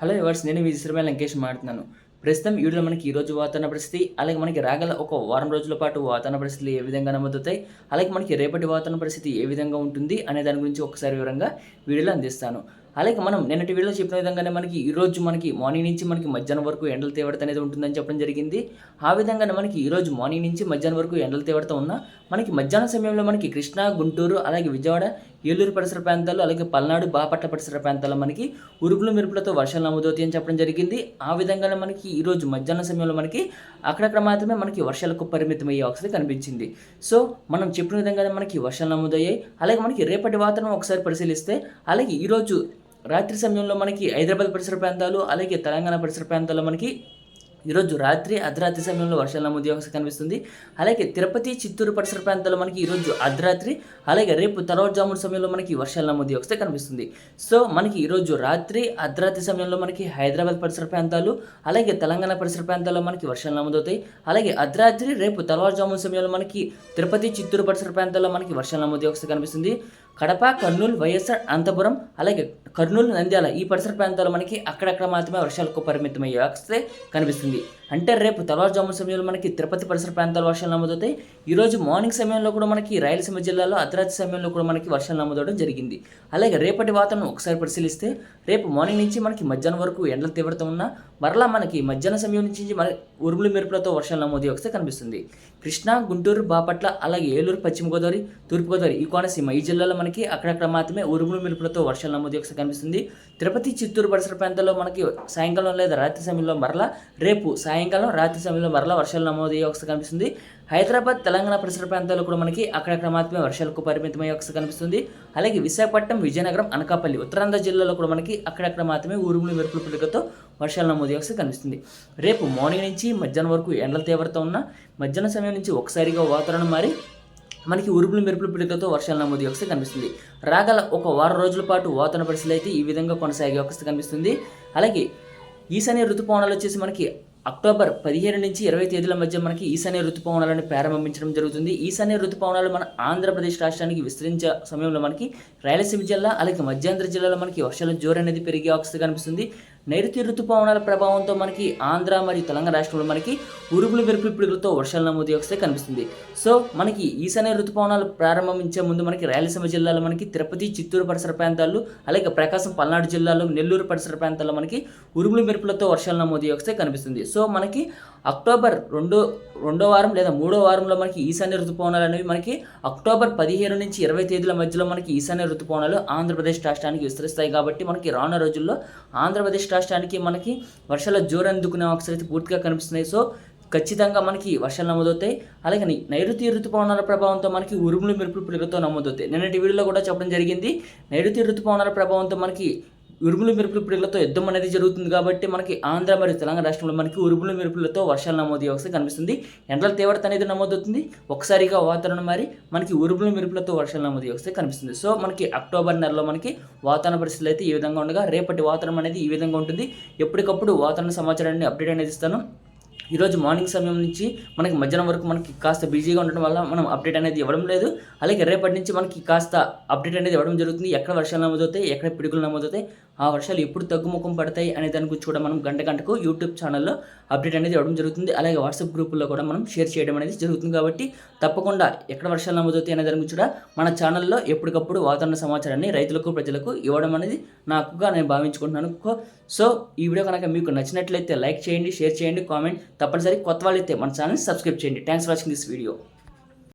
Hello ఎవర్స్ నేను మీ శ్రీమల్ లంకేష్ మాట్లాడుతున్నాను. ప్రస్తుతం వీడియోలో మనకి ఈ రోజు వాతావరణ పరిస్థితి అలాగే మనకి రాగల ఒక వారం రోజుల పాటు వాతావరణ పరిస్థితులు ఏ విధంగా నమోదవుతాయి అలాగే మనకి రేపటి వాతావరణ పరిస్థితి ఏ విధంగా ఉంటుంది అనే దాని గురించి ఒకసారి వివరంగా వీడియోలో అందిస్తాను. అలాగే మనం నిన్నటి వీడియోలో చెప్పిన విధంగానే మనకి ఈ రోజు మనకి మార్నింగ్ నుంచి మనకి మధ్యాహ్నం వరకు ఎండల తీవ్రత అనేది ఉంటుందని చెప్పడం జరిగింది. ఆ విధంగానే మనకి ఈరోజు మార్నింగ్ నుంచి మధ్యాహ్నం వరకు ఎండల తీవ్రత ఉన్నా మనకి మధ్యాహ్నం సమయంలో మనకి కృష్ణా గుంటూరు అలాగే విజయవాడ ఏలూరు పరిసర ప్రాంతాలు అలాగే పల్నాడు బాపట్ల పరిసర ప్రాంతాల్లో మనకి ఉరుములు మెరుపులతో వర్షాలు నమోదవుతాయి అని చెప్పడం జరిగింది. ఆ విధంగానే మనకి ఈరోజు మధ్యాహ్నం సమయంలో మనకి అక్కడక్కడ మాత్రమే మనకి వర్షాలకు పరిమితం అయ్యే అవకాశం కనిపించింది. సో మనం చెప్పిన విధంగానే మనకి వర్షాలు నమోదయ్యాయి. అలాగే మనకి రేపటి వాతావరణం ఒకసారి పరిశీలిస్తే అలాగే ఈరోజు రాత్రి సమయంలో మనకి హైదరాబాద్ పరిసర ప్రాంతాలు అలాగే తెలంగాణ పరిసర ప్రాంతాల్లో మనకి ఈరోజు రాత్రి అర్ధరాత్రి సమయంలో వర్షాలు నమోదు అవకాశం కనిపిస్తుంది. అలాగే తిరుపతి చిత్తూరు పరిసర ప్రాంతాల్లో మనకి ఈరోజు అర్ధరాత్రి అలాగే రేపు తెల్లవారుజామున సమయంలో మనకి వర్షాలు నమోదు అవకాశం కనిపిస్తుంది. సో మనకి ఈరోజు రాత్రి అర్ధరాత్రి సమయంలో మనకి హైదరాబాద్ పరిసర ప్రాంతాలు అలాగే తెలంగాణ పరిసర ప్రాంతాల్లో మనకి వర్షాలు నమోదవుతాయి. అలాగే అర్ధరాత్రి రేపు తెల్లవారుజామున సమయంలో మనకి తిరుపతి చిత్తూరు పరిసర ప్రాంతాల్లో మనకి వర్షాలు నమోదు అవకాశం కనిపిస్తుంది. కడప కర్నూలు వైఎస్ఆర్ అనంతపురం అలాగే కర్నూలు నంద్యాల ఈ పరిసర ప్రాంతాల్లో మనకి అక్కడక్కడ మాత్రమే వర్షాలకు పరిమితమయ్యే అయ్యే కనిపిస్తుంది. వస్తుంది అంటే రేపు తెల్లవారుజామున సమయంలో మనకి తిరుపతి పరిసర ప్రాంతాల వర్షాలు నమోదవుతాయి. ఈరోజు మార్నింగ్ సమయంలో కూడా మనకి రాయలసీమ జిల్లాలో అర్ధరాత్రి సమయంలో కూడా మనకి వర్షాలు నమోదవడం జరిగింది. అలాగే రేపటి వాతావరణం ఒకసారి పరిశీలిస్తే రేపు మార్నింగ్ నుంచి మనకి మధ్యాహ్నం వరకు ఎండల తీవ్రత ఉన్న మరలా మనకి మధ్యాహ్నం సమయం నుంచి మన ఉరుములు మెరుపులతో వర్షాలు నమోదు వస్తే కనిపిస్తుంది. కృష్ణా గుంటూరు బాపట్ల అలాగే ఏలూరు పశ్చిమ గోదావరి తూర్పుగోదావరి ఈ కోనసీమ ఈ జిల్లాలో మనకి అక్కడక్కడ మాత్రమే ఉరుములు మెరుపులతో వర్షాలు నమోదు వస్తే కనిపిస్తుంది. తిరుపతి చిత్తూరు పరిసర ప్రాంతాల్లో మనకి సాయంకాలం లేదా రాత్రి సమయంలో మరలా రేపు సాయంకాలం రాత్రి సమయంలో మరలా వర్షాలు నమోదు అయ్యే అవకాశం కనిపిస్తుంది. హైదరాబాద్ తెలంగాణ పరిసర ప్రాంతాల్లో కూడా మనకి అక్కడక్కడ మాత్రమే వర్షాలకు పరిమితమయ్యే వస్తే కనిపిస్తుంది. అలాగే విశాఖపట్నం విజయనగరం అనకాపల్లి ఉత్తరాంధ్ర జిల్లాలో కూడా మనకి అక్కడక్కడ మాత్రమే ఉరుములు మెరుపుల పిల్లలతో వర్షాలు నమోదు అవకాశం కనిపిస్తుంది. రేపు మార్నింగ్ నుంచి మధ్యాహ్నం వరకు ఎండల తీవ్రత ఉన్న మధ్యాహ్నం సమయం నుంచి ఒకసారిగా వాతావరణం మారి మనకి ఉరుపులు మెరుపులు పిడుగులతో వర్షాలు నమోదు వ్యవస్థ కనిపిస్తుంది. రాగల ఒక వారం రోజుల పాటు వాతావరణ పరిస్థితులు అయితే ఈ విధంగా కొనసాగే వ్యవస్థ కనిపిస్తుంది. అలాగే ఈశాన్య ఋతుపవనాలు వచ్చేసి మనకి అక్టోబర్ పదిహేను నుంచి ఇరవై తేదీల మధ్య మనకి ఈశాన్య ఋతుపవనాలను ప్రారంభించడం జరుగుతుంది. ఈశాన్య ఋతుపవనాలు మన ఆంధ్రప్రదేశ్ రాష్ట్రానికి విస్తరించే సమయంలో మనకి రాయలసీమ జిల్లా అలాగే మధ్యాంధ్ర జిల్లాలో మనకి వర్షాల జోరు అనేది పెరిగే అవకాశం కనిపిస్తుంది. నైరుతి ఋతుపవనాల ప్రభావంతో మనకి ఆంధ్ర మరియు తెలంగాణ రాష్ట్రంలో మనకి ఉరుములు మెరుపులు పిడుగులతో వర్షాలు నమోదు వస్తే కనిపిస్తుంది. సో మనకి ఈశాన్య ఋతుపవనాలు ప్రారంభించే ముందు మనకి రాయలసీమ జిల్లాలో మనకి తిరుపతి చిత్తూరు పరిసర ప్రాంతాలు అలాగే ప్రకాశం పల్నాడు జిల్లాలో నెల్లూరు పరిసర ప్రాంతాల్లో మనకి ఉరుములు మెరుపులతో వర్షాలు నమోదు వస్తే కనిపిస్తుంది. సో మనకి అక్టోబర్ రెండో రెండో వారం లేదా మూడో వారంలో మనకి ఈశాన్య ఋతుపవనాలు అనేవి మనకి అక్టోబర్ పదిహేను నుంచి ఇరవై తేదీల మధ్యలో మనకి ఈశాన్య ఋతుపవనాలు ఆంధ్రప్రదేశ్ రాష్ట్రానికి విస్తరిస్తాయి కాబట్టి మనకి రానున్న రోజుల్లో ఆంధ్రప్రదేశ్ రాష్ట్రానికి మనకి వర్షాల జోరు అందుకునే అవకాశాలు అయితే పూర్తిగా కనిపిస్తున్నాయి. సో ఖచ్చితంగా మనకి వర్షాలు నమోదవుతాయి. అలాగే నైరుతి ఋతుపవనాల ప్రభావంతో మనకి ఉరుములు మెరుపులు పిడుగుతో నమోదవుతాయి. నిన్నటి వీడియోలో కూడా చెప్పడం జరిగింది. నైరుతి ఋతుపవనాల ప్రభావంతో మనకి ఉరుములు మెరుపులు పిడుగులతో యుద్ధం అనేది జరుగుతుంది కాబట్టి మనకి ఆంధ్ర మరియు తెలంగాణ రాష్ట్రంలో మనకి ఉరుములు మెరుపులతో వర్షాలు నమోదు అవకాశం కనిపిస్తుంది. ఎండల తీవ్రత అనేది నమోదవుతుంది. ఒకసారిగా వాతావరణం మారి మనకి ఉరుములు మెరుపులతో వర్షాలు నమోదు అవకాశం కనిపిస్తుంది. సో మనకి అక్టోబర్ నెలలో మనకి వాతావరణ పరిస్థితులు అయితే ఈ విధంగా ఉండగా రేపటి వాతావరణం అనేది ఈ విధంగా ఉంటుంది. ఎప్పటికప్పుడు వాతావరణ సమాచారాన్ని అప్డేట్ అనేది ఇస్తాను. ఈరోజు మార్నింగ్ సమయం నుంచి మనకి మధ్యాహ్నం వరకు మనకి కాస్త బిజీగా ఉండడం వల్ల మనం అప్డేట్ అనేది ఇవ్వడం లేదు. అలాగే రేపటి నుంచి మనకి కాస్త అప్డేట్ అనేది ఇవ్వడం జరుగుతుంది. ఎక్కడ వర్షాలు నమోదవుతాయి ఎక్కడ పిడుగులు నమోదవుతాయి ఆ వర్షాలు ఎప్పుడు తగ్గుముఖం పడతాయి అనే దాని గురించి కూడా మనం గంట గంటకు యూట్యూబ్ ఛానల్లో అప్డేట్ అనేది ఇవ్వడం జరుగుతుంది. అలాగే వాట్సాప్ గ్రూపుల్లో కూడా మనం షేర్ చేయడం అనేది జరుగుతుంది కాబట్టి తప్పకుండా ఎక్కడ వర్షాలు నమోదవుతాయి అనే దాని గురించి కూడా మన ఛానల్లో ఎప్పటికప్పుడు వాతావరణ సమాచారాన్ని రైతులకు ప్రజలకు ఇవ్వడం అనేది నాకుగా నేను భావించుకుంటున్నాను. సో ఈ వీడియో కనుక మీకు నచ్చినట్లయితే లైక్ చేయండి షేర్ చేయండి కామెంట్ తప్పనిసరి కొత్త వాళ్ళైతే మన ఛానల్ని సబ్స్క్రైబ్ చేయండి. Thanks for watching this video.